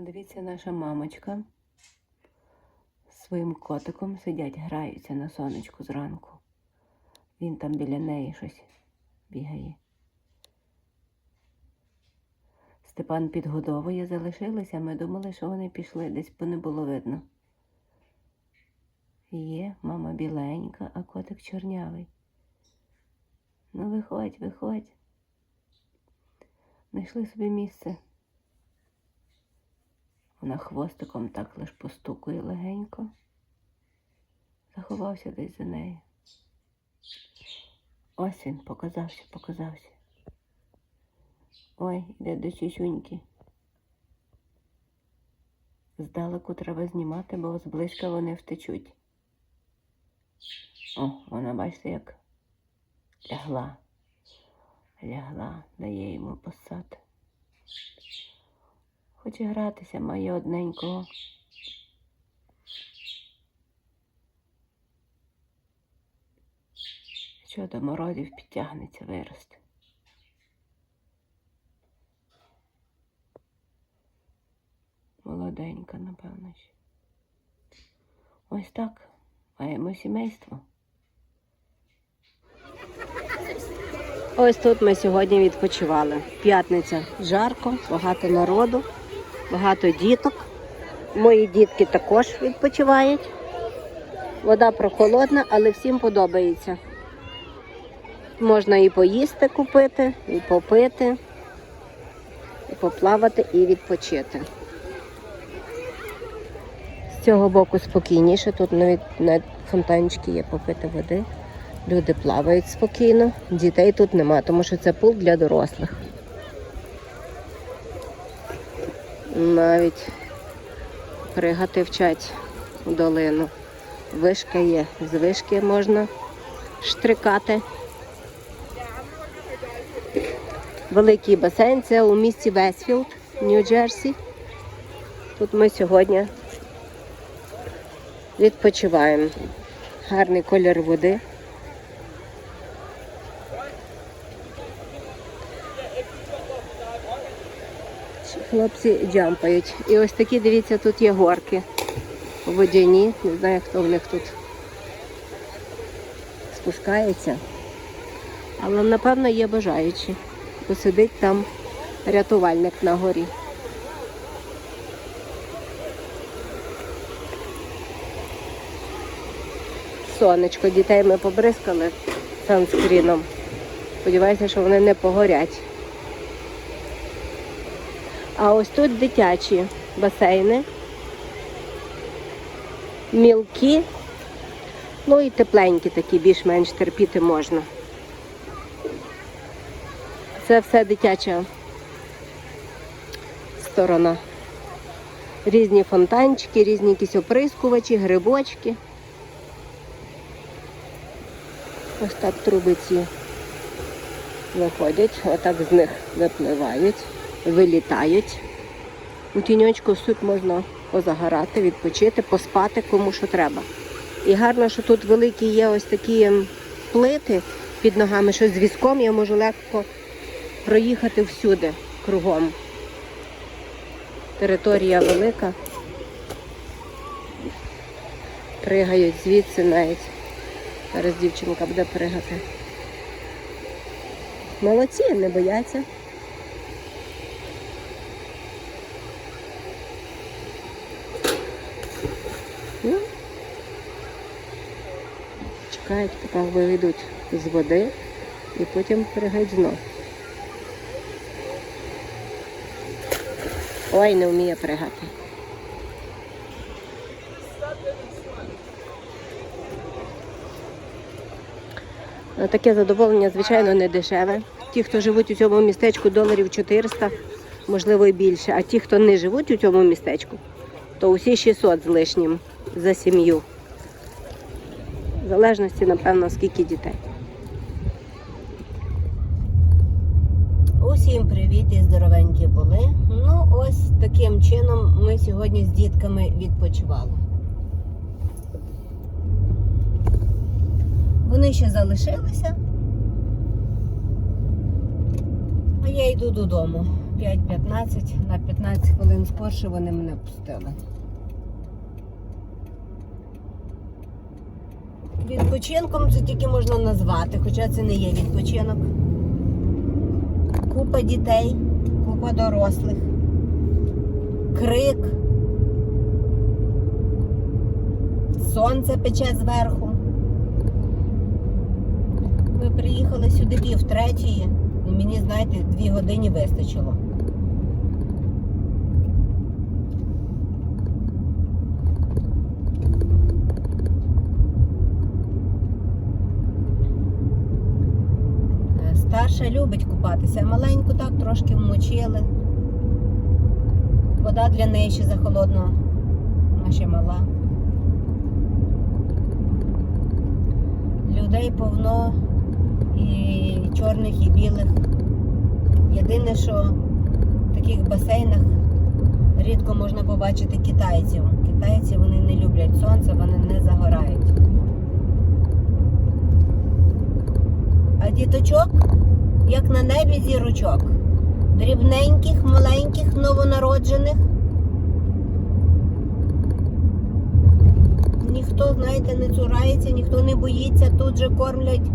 Дивіться, наша мамочка своїм котиком сидять, граються на сонечку зранку. Він там біля неї щось бігає. Степан підгодовує, залишилися. Ми думали, що вони пішли, десь бо не було видно. Є, мама біленька, а котик чорнявий. Ну, виходь, виходь. Знайшли собі місце. Вона хвостиком так лиш постукує легенько. Заховався десь за нею. Ось він показався, показався. Ой, іде до чучуньки. Здалеку треба знімати, бо зблизька вони втечуть. О, вона, бачите, як лягла. Лягла, дає йому посад. Хоче гратися, має одненького. Що до морозів підтягнеться виросте. Молоденька, напевно. Ось так. Маємо сімейство. Ось тут ми сьогодні відпочивали. П'ятниця жарко, багато народу, багато діток. Мої дітки також відпочивають. Вода прохолодна, але всім подобається. Можна і поїсти купити, і попити, і поплавати, і відпочити. З цього боку спокійніше, тут навіть на фонтанчики є попити води. Люди плавають спокійно, дітей тут нема, тому що це пул для дорослих. Навіть пригати вчать долину. Вишка є, з вишки можна штрикати. Великий басейн це у місті Весфілд, Нью-Джерсі. Тут ми сьогодні відпочиваємо. Гарний колір води. Хлопці джампають. І ось такі, дивіться, тут є горки водяні. Не знаю, хто в них тут спускається. Але напевно є бажаючі. Посидить там рятувальник на горі. Сонечко, дітей ми побризкали санскріном. Сподіваюся, що вони не погорять. А ось тут дитячі басейни. Мілкі, ну і тепленькі такі, більш-менш терпіти можна. Це все дитяча сторона. Різні фонтанчики, різні якісь оприскувачі, грибочки. Ось так трубиці виходять, отак з них випливають, вилітають. У тіньочку тут можна позагорати, відпочити, поспати, кому що треба. І гарно, що тут великі є ось такі ем, плити під ногами, що з візком я можу легко проїхати всюди кругом. Територія велика. Пригають звідси навіть. Зараз дівчинка буде пригати. Молодці, не бояться. Чекають, поки вийдуть з води і потім пригають знов. Ой, не вміє пригати. Ну, Таке задоволення, звичайно, не дешеве. Ті, хто живуть у цьому містечку, доларів 400, можливо, і більше. А ті, хто не живуть у цьому містечку, то усі 600 з лишнім за сім'ю. Залежності, напевно, скільки дітей. Усім привіт і здоровенькі були. Ну, ось таким чином ми сьогодні з дітками відпочивали. Вони ще залишилися. А я йду додому. 5.15 на 15 хвилин хвилин скорше вони мене пустили. Відпочинком це тільки можна назвати, хоча це не є відпочинок. Купа дітей, купа дорослих, крик, сонце пече зверху. Ми приїхали сюди пів третьої, і мені, знаєте, дві години вистачило. Купатися, маленьку так трошки вмочили. Вода для неї ще захолодна, вона ще мала. Людей повно і чорних, і білих. Єдине, що в таких басейнах рідко можна побачити китайців. Китайці вони не люблять сонце, вони не загорають. А діточок, як на небі зірочок, дрібненьких, маленьких, новонароджених. Ніхто, знаєте, не цурається, ніхто не боїться, тут же кормлять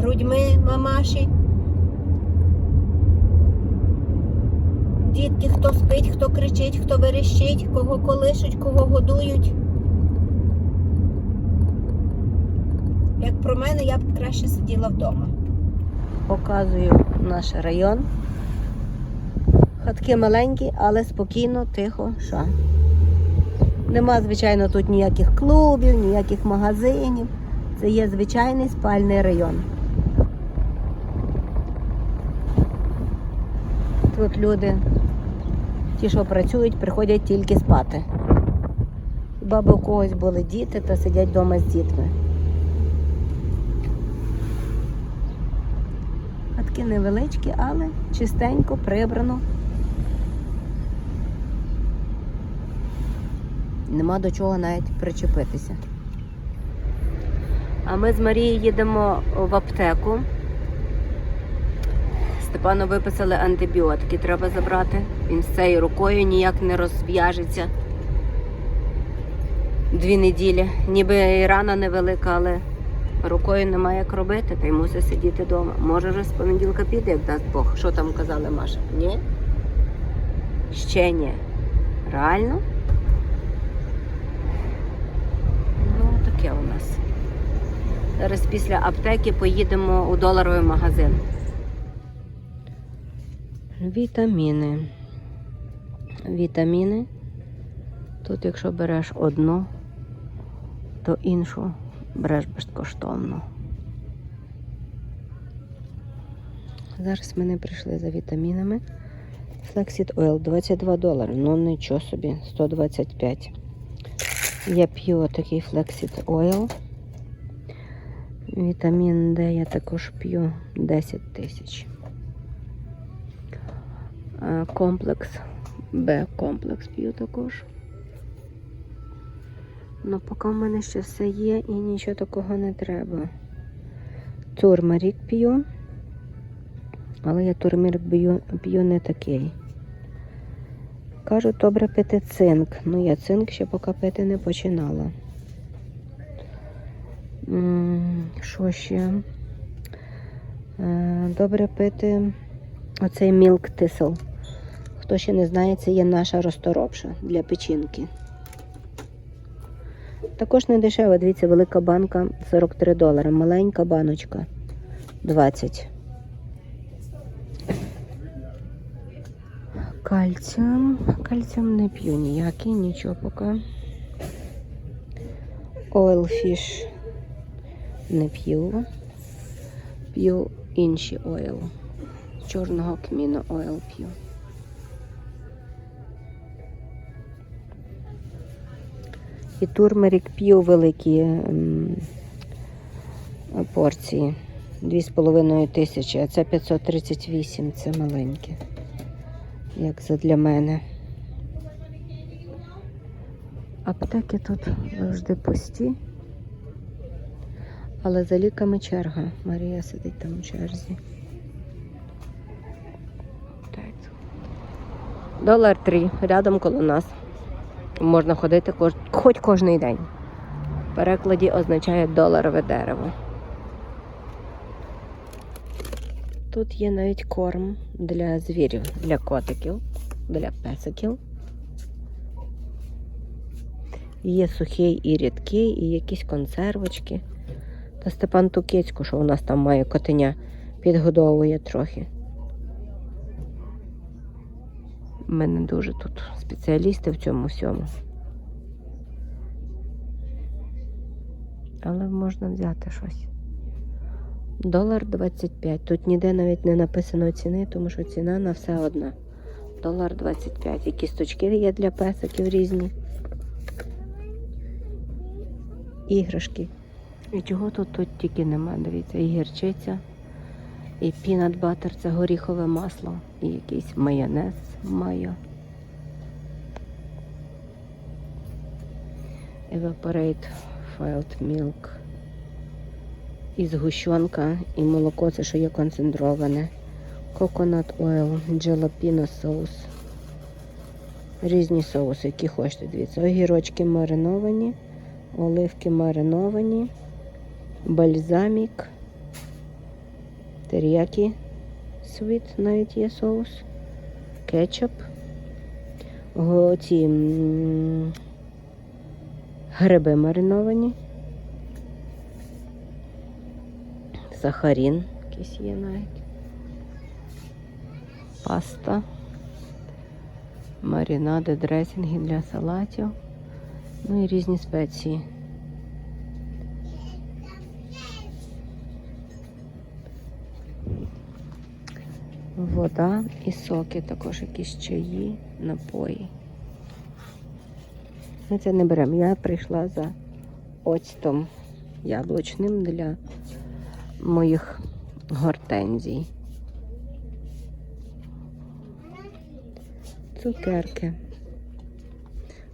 грудьми мамаші. Дітки, хто спить, хто кричить, хто верещить, кого колишуть, кого годують. Як про мене, я б краще сиділа вдома. Показую наш район. Хатки маленькі, але спокійно, тихо, що. Нема, звичайно, тут ніяких клубів, ніяких магазинів. Це є звичайний спальний район. Тут люди, ті, що працюють, приходять тільки спати. Хіба б у когось були діти, то сидять вдома з дітьми. Хатки невеличкі, але чистенько, прибрано. Нема до чого навіть причепитися. А ми з Марією їдемо в аптеку. Степану виписали антибіотики, треба забрати. Він з цією рукою ніяк не розв'яжеться. Дві неділі. Ніби і рана невелика, але рукою немає як робити, та й мусить сидіти вдома. Може вже з понеділка піде, як дасть Бог. Що там казали Маша? Ні? Ще ні. Реально? Ну, таке у нас. Зараз після аптеки поїдемо у доларовий магазин. Вітаміни. Вітаміни. Тут, якщо береш одну, то іншу береш безкоштовно. Зараз ми прийшли за вітамінами. Flaxseed Oil 22 долари. Ну нічого собі, 125. Я п'ю такий Flaxseed Oil. Вітамін Д я також п'ю 10 тисяч. Е, Комплекс Б комплекс п'ю також. Ну, поки в мене ще все є і нічого такого не треба. Турмерік п'ю. Але я турмерик п'ю, п'ю не такий. Кажуть, добре пити цинк. Ну, я цинк ще поки пити не починала. Що ще? Е, Добре пити оцей мілк тисел. Хто ще не знає, це є наша розторопша для печінки. Також не дешева, дивіться, велика банка 43 долари, маленька баночка 20. Кальціум. Кальціум не п'ю ніякий, нічого поки. Oilfish не п'ю. П'ю інші ойл. Чорного кміну ойл п'ю. І турмерик п'ю великі м, порції. 2,5 тисячі, а це 538, це маленьке. Як це для мене. Аптеки тут завжди пусті. Але за ліками черга. Марія сидить там у черзі. Долар три, рядом коло нас. Можна ходити кож... хоч кожний день. В перекладі означає доларове дерево. Тут є навіть корм для звірів, для котиків, для песиків. Є сухий і рідкий, і якісь консервочки. Та Степан Тукецьку, що у нас там має котеня, підгодовує трохи. Ми не дуже тут спеціалісти в цьому всьому. Але можна взяти щось. Долар 25. Тут ніде навіть не написано ціни, тому що ціна на все одна. Долар 25. І кісточки є для песиків різні. Іграшки. І чого тут, тут тільки нема. Дивіться, і гірчиця, і пінат батер це горіхове масло, і якийсь майонез майо. Evaporate Filed Milk. І згущенка, і молоко, це що є концентроване. Coconut oil, jalapeno соус. Різні соуси, які хочете. Дивіться, огірочки мариновані, оливки мариновані, бальзамік, теріякі світ навіть є соус, кетчуп, ці гриби мариновані. Сахарін якийсь є навіть. Паста. Марінади, дресінги для салатів. Ну і різні спеції. Вода і соки, також якісь чаї, напої. Ми це не беремо. Я прийшла за оцтом яблучним для моїх гортензій. Цукерки.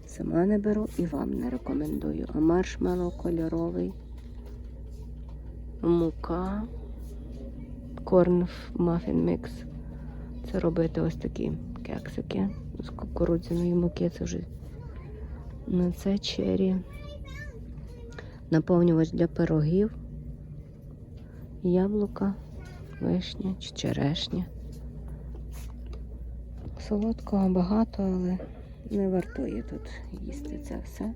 Сама не беру і вам не рекомендую. А маршмеллоу кольоровий, мука, корн мафін мікс. Робити ось такі кексики з кукурудзяної муки. Це вже на це чері. Наповнювач для пирогів яблука, вишня чи черешня. Солодкого багато, але не вартує тут їсти це все.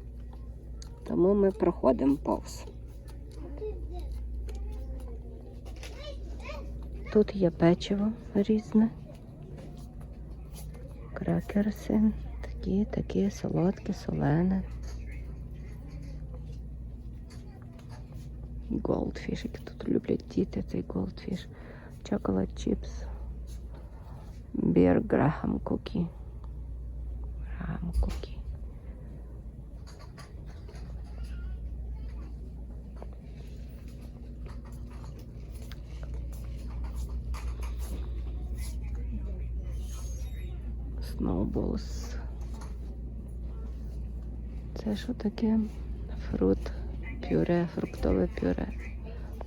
Тому ми проходимо повз. Тут є печиво різне. Крекерси, такі, такі, солодкі, солене. Goldfish, які тут люблять діти, цей Goldfish. Chocolate chips. Beer Graham cookie. Graham cookie. Snowballs. Це що таке? Фрут пюре, фруктове пюре.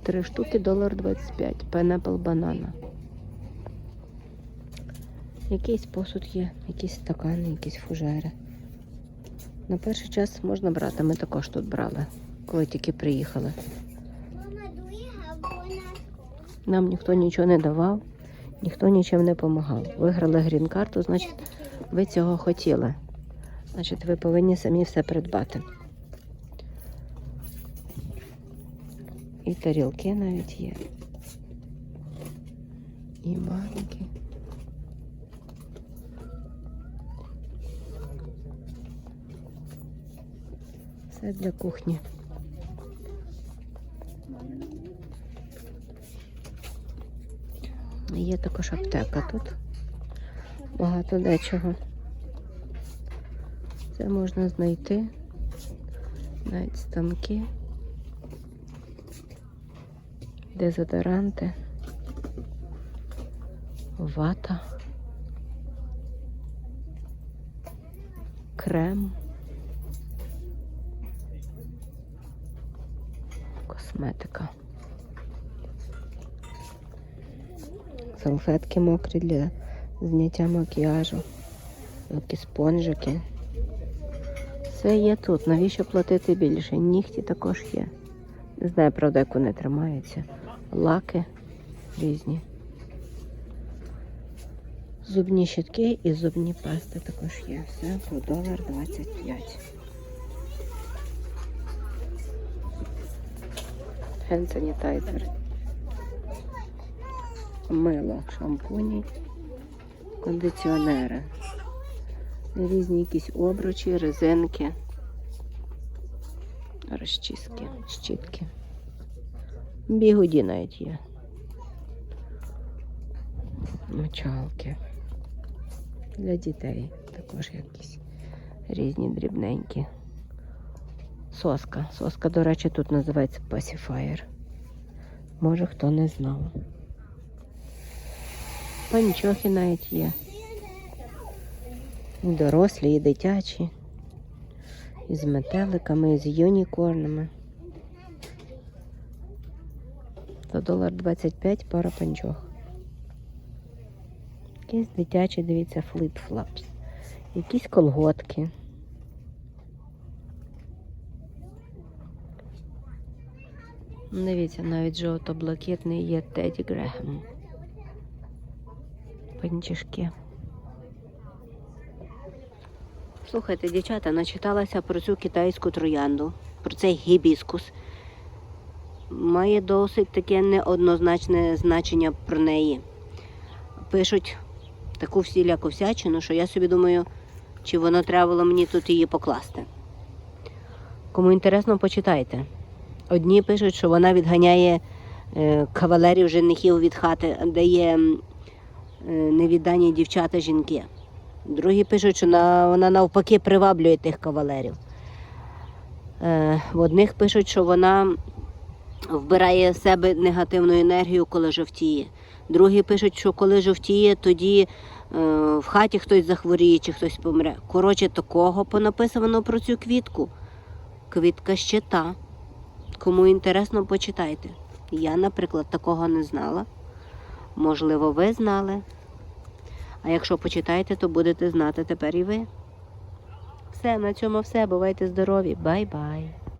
Три штуки, долар 25. Пенепл банана. Якийсь посуд є, якісь стакани, якісь фужери. На перший час можна брати, ми також тут брали, коли тільки приїхали. Нам ніхто нічого не давав, ніхто нічим не допомагав. Виграли грін-карту, значить, ви цього хотіли. Значить, ви повинні самі все придбати. І тарілки навіть є. І банки. Все для кухні. Є також аптека тут. Багато дечого. Це можна знайти. Навіть станки. Дезодоранти. Вата. Крем. Косметика. Салфетки мокрі для зняття макіяжу. Такі спонжики. Все є тут. Навіщо платити більше? Нігті також є. Не знаю, правда, як вони тримаються. Лаки різні. Зубні щітки і зубні пасти також є. Все по долар 25. Hand sanitizer. Мило, шампуні, кондиціонери. Різні якісь обручі, резинки, розчіски, щітки. Бігуді навіть є. Мочалки. Для дітей також якісь різні дрібненькі. Соска. Соска, до речі, тут називається Pacifier. Може хто не знав. Панчохи навіть є. І дорослі, і дитячі. І з метеликами, і з юнікорнами. За долар 25 пара панчох. Якісь дитячі, дивіться, флип-флапс. Якісь колготки. Дивіться, навіть жовто-блакитний є Теді Грехем. Панчішки. Слухайте, дівчата, начиталася про цю китайську троянду, про цей гібіскус. Має досить таке неоднозначне значення про неї. Пишуть таку всіляку всячину, що я собі думаю, чи воно треба було мені тут її покласти. Кому інтересно, почитайте. Одні пишуть, що вона відганяє е, кавалерів женихів від хати, де є м, е, невіддані дівчата жінки. Другі пишуть, що вона навпаки приваблює тих кавалерів. Е, в одних пишуть, що вона вбирає в себе негативну енергію, коли жовтіє. Другі пишуть, що коли жовтіє, тоді е, в хаті хтось захворіє чи хтось помре. Коротше, такого понаписано про цю квітку. Квітка ще та. Кому інтересно, почитайте. Я, наприклад, такого не знала. Можливо, ви знали. А якщо почитаєте, то будете знати тепер і ви. Все, на цьому все. Бувайте здорові. Бай-бай.